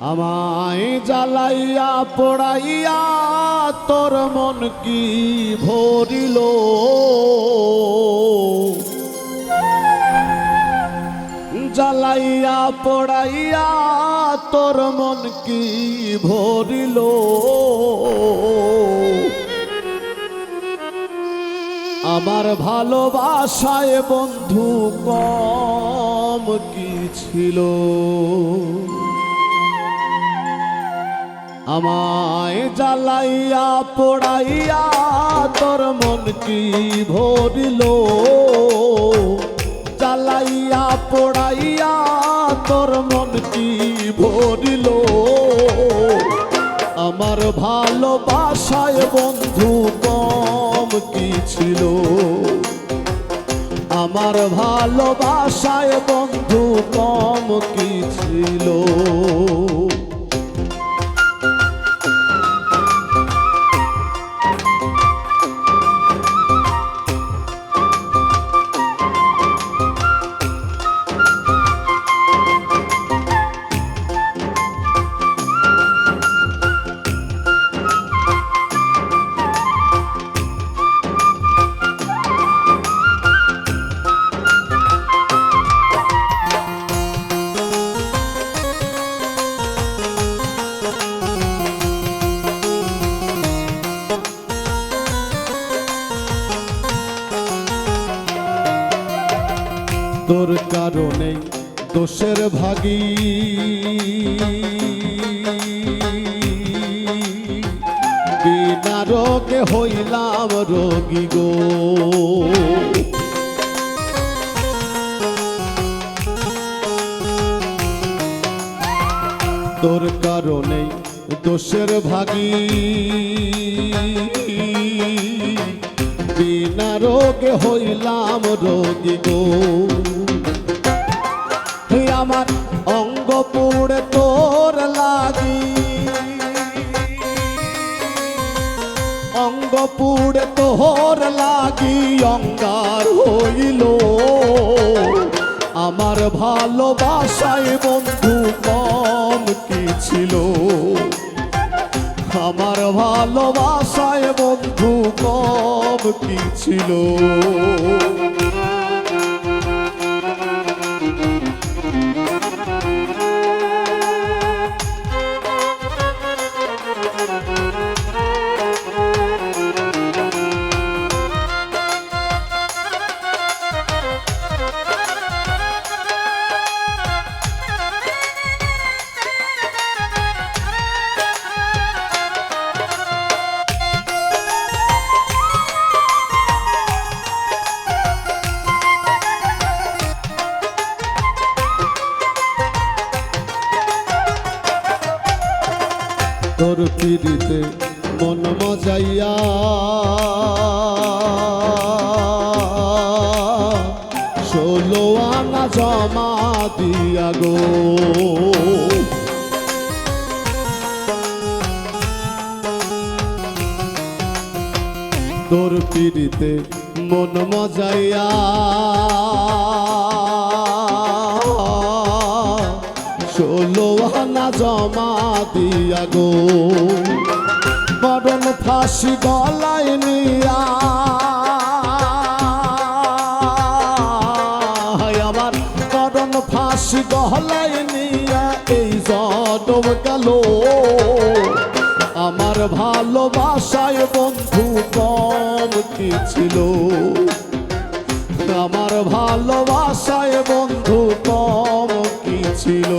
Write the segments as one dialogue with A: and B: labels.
A: আমায় জ্বালাইয়া, পড়াইয়া, তোর মন কি ভরিল? জ্বালাইয়া, পড়াইয়া, তোর মন কি ভরিল? আমার ভালোবাসায় বন্ধু কম কি ছিল? আমায় জ্বালাইয়া, পড়াইয়া, তোর মন কি ভরিল? জ্বালাইয়া, পড়াইয়া, তোর মন কি ভরিল? আমার ভালোবাসায় বন্ধু কম কি ছিল? আমার ভালোবাসায় বন্ধু কম কি ছিল? তোর কারণে দোষের ভাগী। বিনা রোগে হইলাম রোগী গো। তোর কারণে দোষের ভাগী। বিনা রোগে হইলাম রোগী গো। আমার অঙ্গ পুড়ে তোর লাগি। অঙ্গ পুড়ে তোর লাগি, অঙ্গার হইল। আমার ভালোবাসায় বন্ধু কম কি ছিল? আমার ভালোবাসায় বন্ধু কম কি ছিল? তোর পিড়িতে মন মজাইয়া। ষোলো আনা জমা দিয়া গো। তোর পিড়িতে মন মজাইয়া। ষোলো আনা জমা দিয়া গো। মরণ ফাঁসি গলায় নিয়া। আমার মরণ ফাঁসি গলায় নিয়া এই জনম গেল। আমার ভালোবাসায় বন্ধু কম কি ছিল? আমার ভালোবাসায় বন্ধু কম ছিল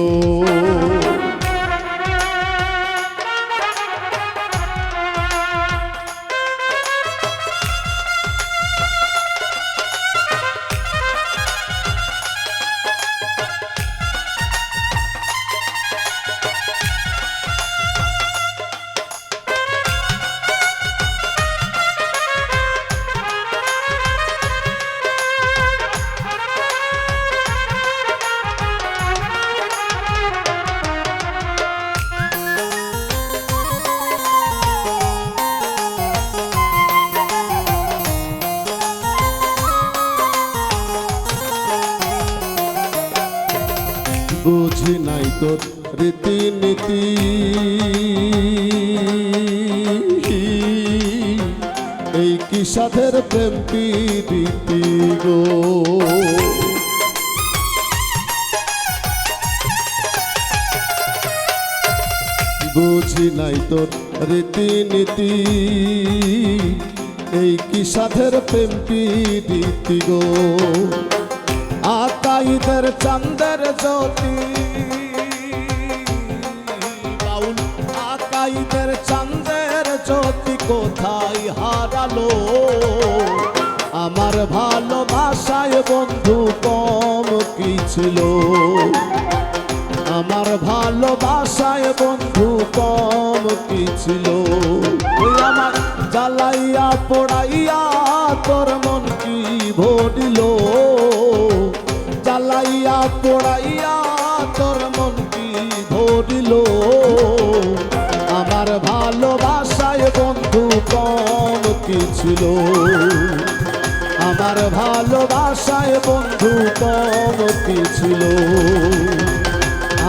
A: বুঝি নাই তোর রীতিনীতি। এই কি সাধের প্রেম রীতি গো? বুঝি নাই তোর রীতিনীতি। এই কি সাধের প্রেম রীতি গো? আকাইদের চন্দের জ্যোতি। বাউল আকাইদের চন্দের জ্যোতি কোথায় হারালো? আমার ভালোবাসায় বন্ধু কম কি ছিল? আমার ভালোবাসায় বন্ধু কম কি ছিল? আমার জ্বালাইয়া পড়াইয়া তোর মন কি ভরিল কি ছিল আমার ভালোবাসায় বন্ধু কি ছিল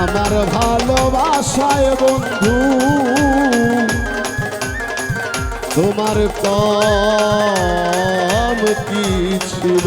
A: আমার ভালোবাসায় বন্ধু তোমার কম কি ছিল